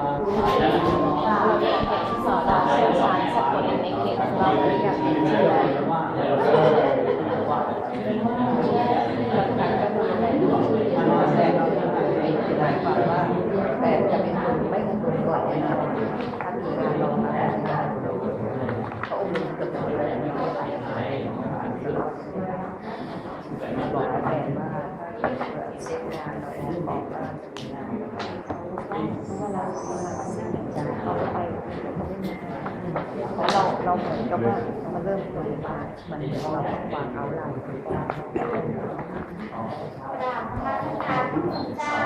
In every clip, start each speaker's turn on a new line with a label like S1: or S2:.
S1: สอนเราสื่อสารสะกดในเขตของเราไม่ากให้เป็นดูที่
S2: มันมาแสดงเราจะหมายความว่าแต่จะเป็นคนไม่กระตุ้นก่อนนะครับถ้ามีงานลงมาแล้วงานลงเขาอุ้มเกือบจะเลยไม่ไปบอกแฟนว่าเซ็ตงานเราบอกว่า
S1: เพราะว่าเราจะเข้าไป
S2: เราเหมือนกับว่ามันเริ่มตัวมามันเราวางเอาเรา
S3: กราบนมัสการพระคุณเจ้า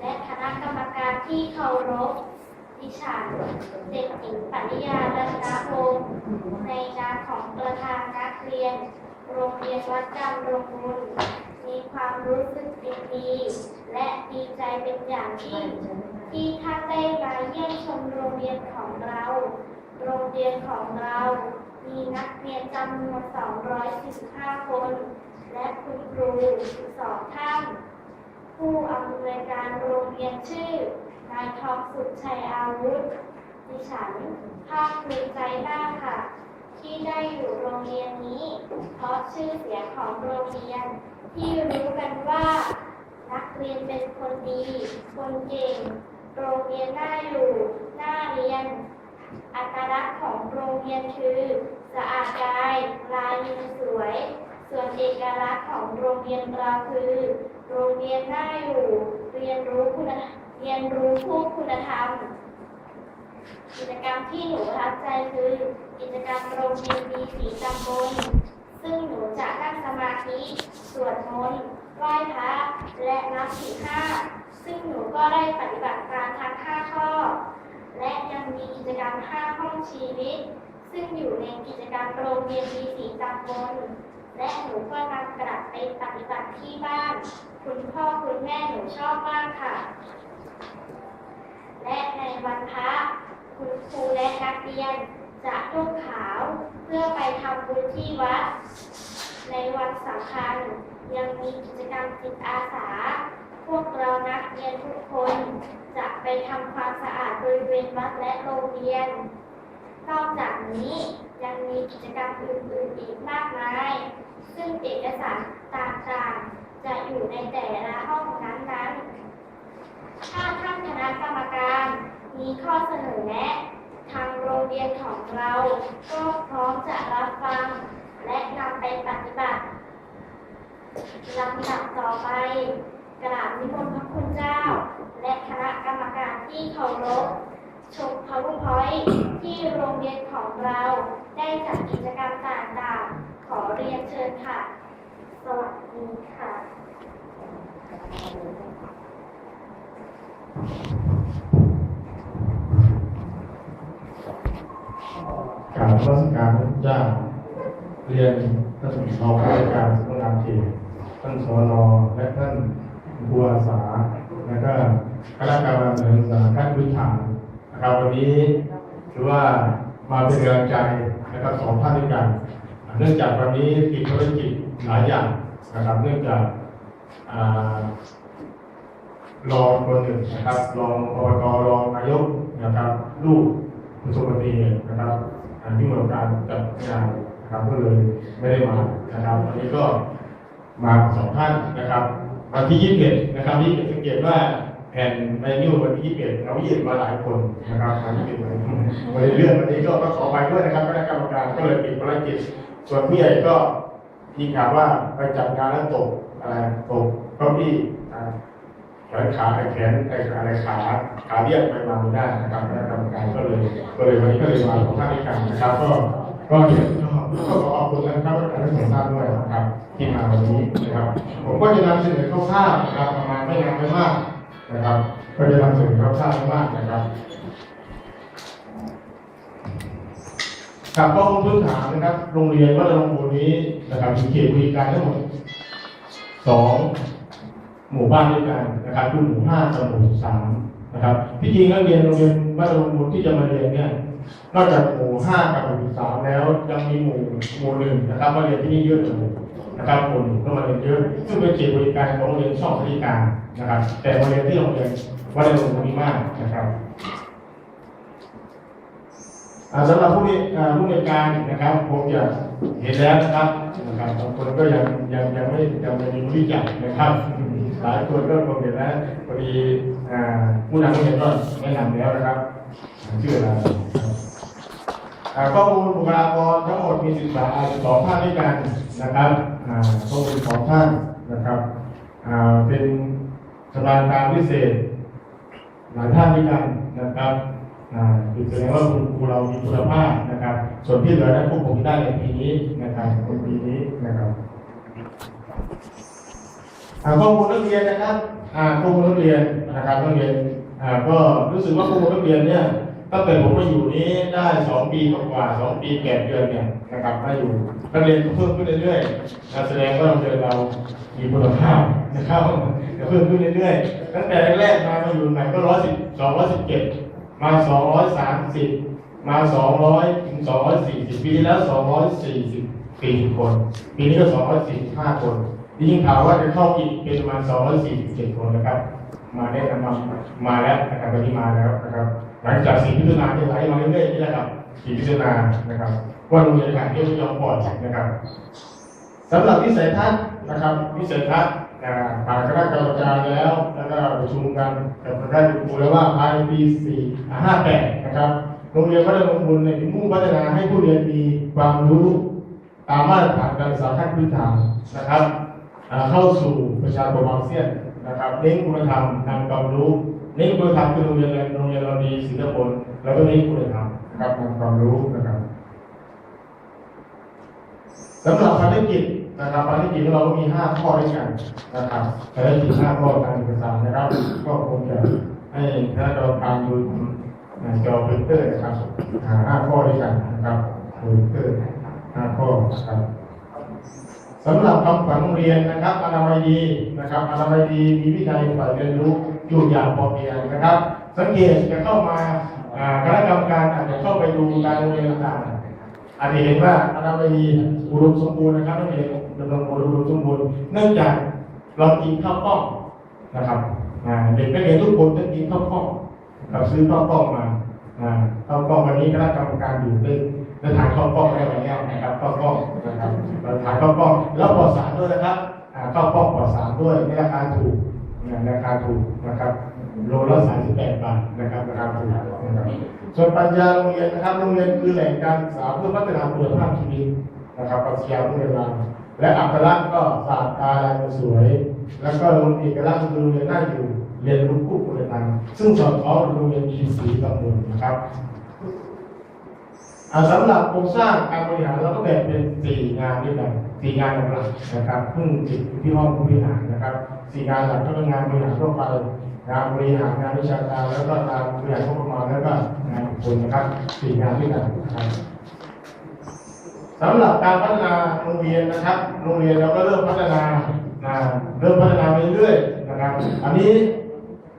S3: และคณะกรรมการที่เคารพดิฉันเด็กหญิงปริยารัตนพงศ์ในนามของประธานนักเรียน โรงเรียนวัดจำรงบุญมีความรู้สึกดีและดีใจเป็นอย่างยิ่งที่ท่านได้มาเยี่ยมชมโรงเรียนของเรา โรงเรียนของเรา มีนักเรียนจำนวน215คน และคุณครู12ท่าน ผู้อำนวยการโรงเรียนชื่อนายทองสุดชัยอาวุธ ดิฉันภาคภูมิใจมากค่ะ ที่ได้อยู่โรงเรียนนี้ เพราะชื่อเสียงของโรงเรียน ที่รู้กันว่า นักเรียนเป็นคนดี คนเก่ง โรงเรียนน่าอยู่ น่าเรียน อัตลักษณ์ของโรงเรียนคือสะอาดกายลายมือสวย ส่วนเอกลักษณ์ของโรงเรียนเราคือ โรงเรียนน่าอยู่ เรียนรู้คุณเรียนรู้ผู้คุณธรรม กิจกรรมที่หนูประทับใจคือ กิจกรรมโรงเรียนดีสีตำบลซึ่งหนูจะนั่งสมาธิสวดมนต์ไหว้พระและนับสี่ห้าซึ่งหนูก็ได้ปฏิบัติการทั้งห้าข้อ และยังมีกิจกรรม 5 ห้อง ชีวิต ซึ่งอยู่ในกิจกรรมโรงเรียนดีสีตำบลและหนูก็นำกลับไปปฏิบัติที่บ้าน คุณพ่อคุณแม่หนูชอบมากค่ะ และในวันพระคุณครูและนักเรียนจะนุ่งขาวเพื่อไปทำบุญที่วัด ในวันสำคัญยังมีกิจกรรมจิตอาสา พวกเรานักเรียนทุกคน จะไปทำความสะอาดบริเวณวัดและโรงเรียน นอกจากนี้ยังมีกิจกรรมอื่นๆอีกมากมาย ซึ่งเอกสารต่างๆ จะอยู่ในแต่ละห้องนั้นๆ ถ้าท่านคณะกรรมการมีข้อเสนอแนะ ทางโรงเรียนของเราก็พร้อมจะรับฟัง และนำไปปฏิบัติลำดับต่อไปกราบนิมนต์พระคุณเจ้า และคณะกรรมการที่เคารพ ชม PowerPoint ที่โรงเรียนของเราได้จัดกิจกรรมต่างๆ ขอเรียนเชิญค่ะ สวัสดีค่ะ
S4: การรัชการพระเจ้าเรียนท่านรองผู้ว่าการสำนักงานเขตท่านสนและท่านผู้อาสาและก็คณะกรรมการศึกษาขั้นพื้นฐา นะครับวันนี้ถือว่ามาเป็นกำลังใจนะครับสองท่านด้วยกัน เนื่องจากวันนี้ติดภารกิจหลายอย่างนะครับเนื่องจากรองคนหนึ่งนะครับรองอบตรองนายกนะครับ ลูกประสบอุบัตินะครับอ่าที่มีการจัดงานนะครับก็เลยไม่ได้มานะครับวันนี้ก็มาสองท่านนะครับวันที่ยี่สิบเอ็ดนะครับที่สังเกตว่า แผ่นเมนูวันที่ยี่สิบเอ็ดเรายืดมาหลายคนนะครับมายี่สิบเอ็ดวันนี้เรื่องวันนี้ก็ต้องขอไปด้วยนะครับคณะกรรมการก็เลยปิดภารกิจ ส่วนผู้ใหญ่ก็มีข่าวว่าไปจัดงานแล้วตกอะไรตกเก้าอี้อ่แขนขาไอ้แขนไอ้อะไรขาขาเรียกไปมาไม่ได้นะครับคณะกรรมการก็เลยก็เลยวันนี้ก็เลยมาของท่านด้วยกันนะครับ ก็ก็เดี๋ยวก็ขอขอบคุณนะครับอาจารย์ทั้งสองท่านด้วยนะครับ ที่มาวันนี้นะครับ ผมก็จะนำเสนอคร่าวนะครับประมาณไม่นานไม่มาก นะครับ ก็จะนำสนอคร่าวๆไม่มากนะครับกับข้อมูลพื้นฐานนะครับ โรงเรียนวัดลวงปู่นี้นะครับมีเขตบริการทั้งหมดสองหมู่บ้านด้วยกันนะครับคือหมู่ห้ากับหมู่สามนะครับที่จริงนักเรียนโรงเรียนบ้านลงบุญที่จะมาเรียนเนี่ยนอกจากหมู่ห้ากับหมู่สามแล้วยังมีหมู่หมู่หนึ่งนะครับมาเรียนที่นี่เยอะอยู่ นะครับหมู่หนึ่งก็มาเรียนเยอะ ซึ่งเป็นเขตบริการของโรงเรียนช่องบริการนะครับ แต่มาเรียนที่โรงเรียนวัดลงบุญมีมากนะครับอาสำหรับผู้มีอ่าผู้ในวยการนะครับคงจะเห็นแล้วนะครับนะครับบางคนก็ยังยังยังไม่ยังไม่รู้จักนะครับ หลายคนก็คงเห็นแล้วพอดีผู้นำผู้เรียนก็แนะนำแล้วนะครับชื่ออะไรนะครับ ข้อมูลบุคลากรทั้งหมดมีศึกษาสองท่านด้วยกันนะครับอ่าข้อมูลสองท่านนะครับเป็นสถานการพิเศษ หลายท่านด้วยกันนะครับคือแสดงว่าคุณครูเรามีคุณภาพนะครับ ส่วนที่เหลือนั้นพวกผมได้ในปีนี้นะครับในปีนี้นะครับอ่าข้อมูลนักเรียนนะครับอ่าข้อมูลนักเรียนนะครับนักเรียนก็รู้สึกว่าข้อมูลนักเรียนเนี่ย ตั้งแต่ผมมาอยู่นี้ได้สองปีกว่าสองปีแปดเดือนเนี่ยนะครับมาอยู่นักเรียนก็เพิ่มขึ้นเรื่อยๆอ่าแสดงว่าโรงเรียนเรามีคุณภาพนะครับเพิ่มขึ้นเรื่อยๆตั้งแต่แรกๆมามาอยู่ใหม่ก็ร้อยสิบสองร้อยสิบเจ็ดมาสองร้อยสามสิบมาสองร้อยถึงสองร้อยสี่สิบปีที่แล้วสองร้อยสี่สิบสี่สิบคนปีนี้ก็สองร้อยสี่สิบห้าคนยิ่งข่าวว่าจะเข้าอีกเป็นประมาณสองร้อยสี่สิบเจ็ดคนนะครับ มาได้นำมามาแล้วนะครับวันนี้มาแล้วนะครับ หลังจากสี่พิจารณาที่ไหลมาเรื่อยๆนี่แหละครับสี่พิจารณานะครับว่าโรงเรียนการที่ไม่ยอมปล่อยนะครับสำหรับวิสัยทัศน์นะครับวิสัยทัศน์อ่าผ่านคณะกรรมการแล้วแล้วก็ประชุมกันกับคณะครูแล้วว่าภายในปีสี่ห้าแปดนะครับโรงเรียนวัดลงบุญในยมุ่งพัฒนาให้ผู้เรียนมีความรู้ตามมาตรฐานการศึกษาขั้นพื้นฐานนะครับอ่าเข้าสู่ประชาคมอาเซียนนะครับเน้นคุณธรรมนำความรู้เน้นคุณธรรมคือโรงเรียนโรงเรียนเราดีศิลปนแล้วก็เน้นคุณธรรมนะครับนำความรู้นะครับสำหรับภารกิจนะครับภารกิจของเราก็มีห้าข้อด้วยกันนะครับภารกิจห้าข้อการเอกสารนะครับ ก็คงจะให้คณะกรรมการดูอ่าจอคอมพิวเตอร์นะครับอ่าห้าข้อด้วยกันนะครับคอมพิวเตอร์ห้าข้อนะครับสำหรับคำขวัญโรงเรียนนะครับอนามัยดีนะครับอนามัยดีมีวินัยฝ่ายเรียนรู้ อยู่อย่างพอเพียงนะครับ สังเกตจะเข้ามาอ่าคณะกรรมการอาจจะเข้าไปดูการโรงเรียนต่างๆอาจจะเห็นว่าอนามัยดีอุดมสมบูรณ์นะครับนักเรียนดำรงอุดมสมบูรณ์เนื่องจากเรากินข้าวกล้องนะครับเด็กนักเรียนทุกคนต้องกินข้าวกล้องเราซื้อข้าวกล้องมาข้าวกล้องวันนี้คณะกรรมการอยู่ด้วยจะถ่ายข้าวกล้องได้วันนี้นะครับข้าวกล้องนะครับเราถ่ายข้าวกล้องแล้วปลอดสารด้วยนะครับข้าวกล้องปลอดสารด้วยในราคาถูก ราคาถูกนะครับโลละสามสิบแปดบาทนะครับราคาถูกนะครับส่วนปัญญาโรงเรียนนะครับโรงเรียนคือแหล่งการศึกษาเพื่อพัฒนาคุณภาพชีวิตนะครับปรัชญาโรงเรียนเราและอัตลักษณ์ก็ศาสตร์ตาลายมือสวย แล้วก็โรงเอกลักษณ์คือโรงเรียนน่าอยู่เรียนรู้คู่คุณธรรมซึ่งสอดคล้องกับโรงเรียนดีสีตำบลนะครับอ่าสำหรับโครงสร้างการบริหารเราก็แบ่งเป็นสี่งานด้วยกันสี่งานหลักๆนะครับเพิ่งติดอยู่ที่ห้องผู้บริหารนะครับ สี่งานหลักก็เป็นงานบริหารทั่วไปงานบริหารงานวิชาการแล้วก็งานบริหารงบประมาณแล้วก็งานบุคคลนะครับสี่งานด้วยกันนะครับสำหรับการพัฒนาโรงเรียนนะครับ โรงเรียนเราก็เริ่มพัฒนานะเริ่มพัฒนาไปเรื่อยๆนะครับ อันนี้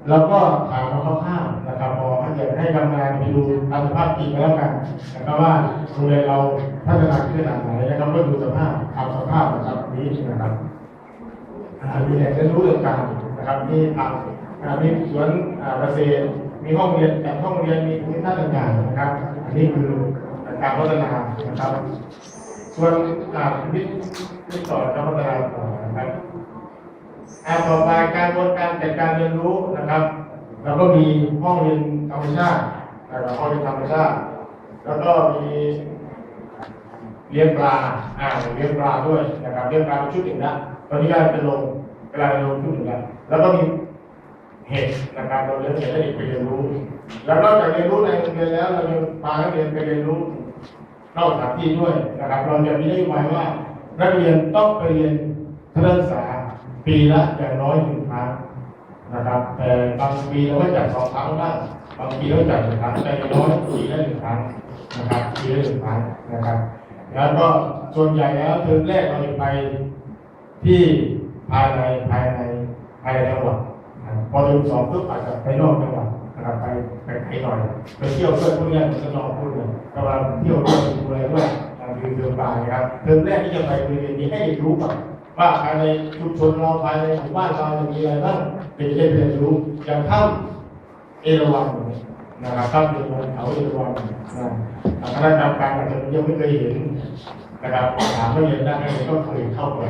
S4: เราก็ถามมาคร่าวๆนะครับพอให้เกิดให้ทำงานไปดูตามสภาพจริงก็แล้วกันนะครับว่าโรงเรียนเราพัฒนาขึ้นขนาดไหนนะครับก็ดูสภาพทำสภาพนะครับนี้นะครับ มีแหล่งเรียนรู้ต่างๆนะครับ มีผักอ่ามีสวนอ่าเกษตรมีห้องเรียนแต่ห้องเรียนมีภูมิทัศน์ต่างๆนะครับ อันนี้คือการพัฒนานะครับ ส่วนอ่าวิทย์วิทย์สอนการพัฒนาต่อนะครับอาต่อไปการบนการจัดการเรียนรู้นะครับแล้วก็มีห้องเรียนธรรมชาตินะครับห้องเรียนธรรมชาติ แล้วก็มีเลี้ยงปลาอ่าเลี้ยงปลาด้วยนะครับเลี้ยงปลาเป็นชุดหนึ่งนะ ตอนนี้กลังเป็นลงกลังเป็นลงยุ่งแล้วแล้วก็มีเห็ดนะครับเราเลี้ยงเห็ดให้เด็กไปเรียนรู้ แล้วนอกจากเรียนรู้ในโรงเรียนแล้วเรายังพานักเรียนไปเรียนรู้นอกสถานที่ด้วยนะครับ เราจะมีนโยบายว่านักเรียนต้องไปเรียนทัศนศึกษาปีละอย่างน้อยหนึ่งครั้งนะครับแต่บางปีเราก็จัดสองครั้งบ้างบางปีเราก็จัดหนึ่งครั้งแต่น้อยปีละหนึ่งครั้งนะครับปีละหนึ่งครั้งนะครับ แล้วก็ส่วนใหญ่แล้วเทอมแรกเราจะไป ที่ภายในภายในภายในจังหวัดพอเทอมสองปุ๊บอาจจะไปนอกจังหวัดนะครับไปไปไกลหน่อยไปเที่ยวด้วยพวกนี้ผมจะลองพูดเลยกำลังเที่ยวด้วยดูอะไรด้วยอ่าคือเทอมปลาครับเทอมแรกที่จะไปบริเวณนี้ให้เด็กรู้ก่อนว่าภายในชุมชนเราภายในหมู่บ้านเราจะมีอะไรบ้างเด็กจะได้เรียนรู้อย่างถ้ำเอราวัณอย่างนี้นะครับถ้าอยู่บนเขาเอยู่บนนะคณะกรรมการอาจจะยังไม่เคยเห็น นะครับถามนักเรียนได้นักเรียนก็เคยเข้าไป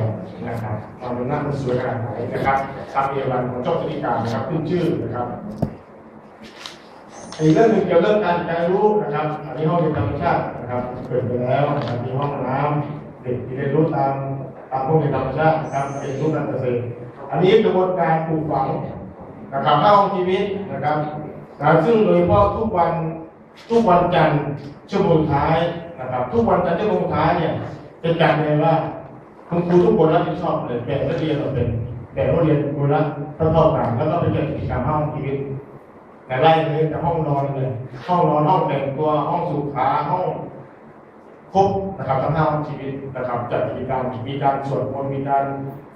S4: นะครับตอนนั้นมันสวยขนาดไหนนะครับตามเอวันของเจ้าสติการนะครับขึ้นชื่อนะครับอีกเรื่องหนึ่งเกี่ยวกับเรื่องการการรู้นะครับ อันนี้ห้องเรียนธรรมชาตินะครับเปิดไปแล้วนะครับมีห้องน้ำเด็กที่เรียนรู้ตามตามห้องเรียนธรรมชาตินะครับเรียนรู้การเกษตรอันนี้กระบวนการปลูกฝังนะครับเข้าห้องชีวิตนะครับนะซึ่งโดยเฉพาะทุกวัน ทุกวันจันทร์ชั่วโมงท้ายนะครับ ทุกวันจันทร์ชั่วโมงท้ายเนี่ยจะจัดเลยว่าคุณครูทุกคนรับผิดชอบเลยแบ่งนักเรียนออกเป็นแบ่งนักเรียนคนละเท่าๆกันแล้วก็ไปจัดกิจกรรมห้องชีวิตแต่ไล่เลยแต่ห้องนอนเลยห้องนอนห้องแต่งตัวห้องสุขาห้องครบนะครับทั้งห้าห้องชีวิตนะครับจัดกิจกรรมมีการสวดมนต์มีการ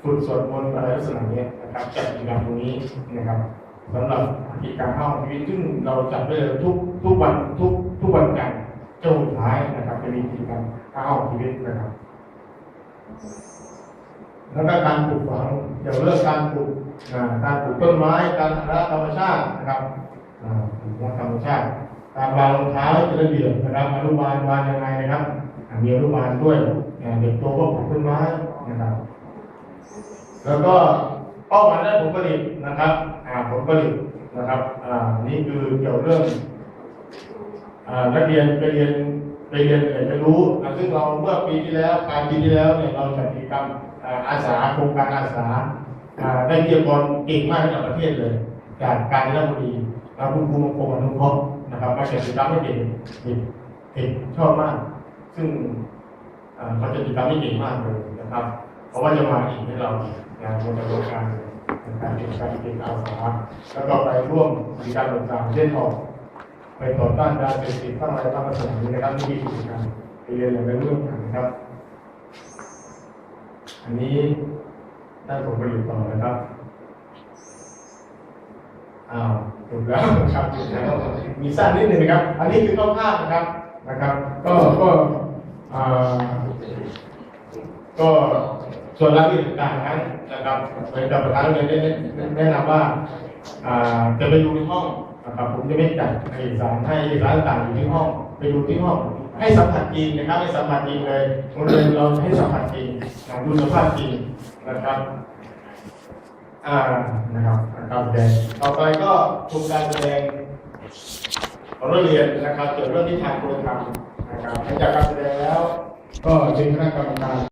S4: ฝึกสวดมนต์อะไรลักษณะนี้นะครับจัดกิจกรรมตรงนี้นะครับ สำหรับกิจกรรมห้าห้องชีวิตซึ่งเราจัดได้เลยทุกทุกวันทุกทุกวันจันทร์จ้าสุดท้ายนะครับ จะมีกิจกรรมห้าห้องชีวิตนะครับแล้วก็การปลูกฝังเกี่ยวกับเรื่องการปลูกการปลูกต้นไม้การรักธรรมชาตินะครับอ่าปลูกรักธรรมชาติการวางรองเท้าเป็นระเบียบนะครับอนุบาลวางยังไงนะครับมีอนุบาลด้วยเด็กโตก็ปลูกต้นไม้นะครับ แล้วก็เป้าหมายด้านผลผลิตนะครับ ผลผลิตนะครับอ่านี่คือเกี่ยวเรื่องอ่านักเรียนไปเรียนไปเรียนไปรู้อ่าซึ่งเราเมื่อปีที่แล้วปลายปีที่แล้วเนี่ยเราจัดกิจกรรมอ่าอาสาโครงการอาสาอ่าได้เกียรติกรเก่งมากระดับประเทศเลย จากการจนบุรีเราคุณครูมงคลอนุเคราะห์นะครับมาจัดกิจกรรมให้เก่งเด็กเด็กชอบมาก ซึ่งอ่าเขาจะกิจกรรมให้เก่งมากเลยนะครับ เพราะว่าจะมาอีกให้เรางานบนกระบวนการ การเป็นการเป็นอาสาแล้วก็ไปร่วมกิจกรรมต่างๆเช่นออกไปต่อต้านยาเสพติดบ้งอะไรบ้างลักษณะนี้นะครับที่มีกิจกรรมไปเรียนอย่างไรเรื่องกันนะครับ อันนี้ได้ผลประโยชน์ต่อนะครับอ้าวจบแล้วครับจบแล้วมีสั้นนิดหนึ่งนะครับ อันนี้คือคร่าวๆนะครับนะครับ ก็ก็อ่าก็ ส่วนรายละเอียดต่างๆนั้นนะครับเป็นกับประธานโรงเรียนได้แนะนำว่าจะไปดูในห้องนะครับผมจะไม่จัดเอกสารให้เอกสารต่างอยู่ที่ห้องไปดูที่ห้องให้สัมผัสจริงนะครับให้สัมผัสจริงเลยโรงเรียนเราให้สัมผัสจริงดูสภาพจริงนะครับอ่านะครับการแสดงต่อไปก็ชมการแสดงของนักเรียนนะครับเกี่ยวกับเรื่องที่ทางคุณธรรมนะครับหลังจากการแสดงแล้ว ก็เชิญคณะกรรมการ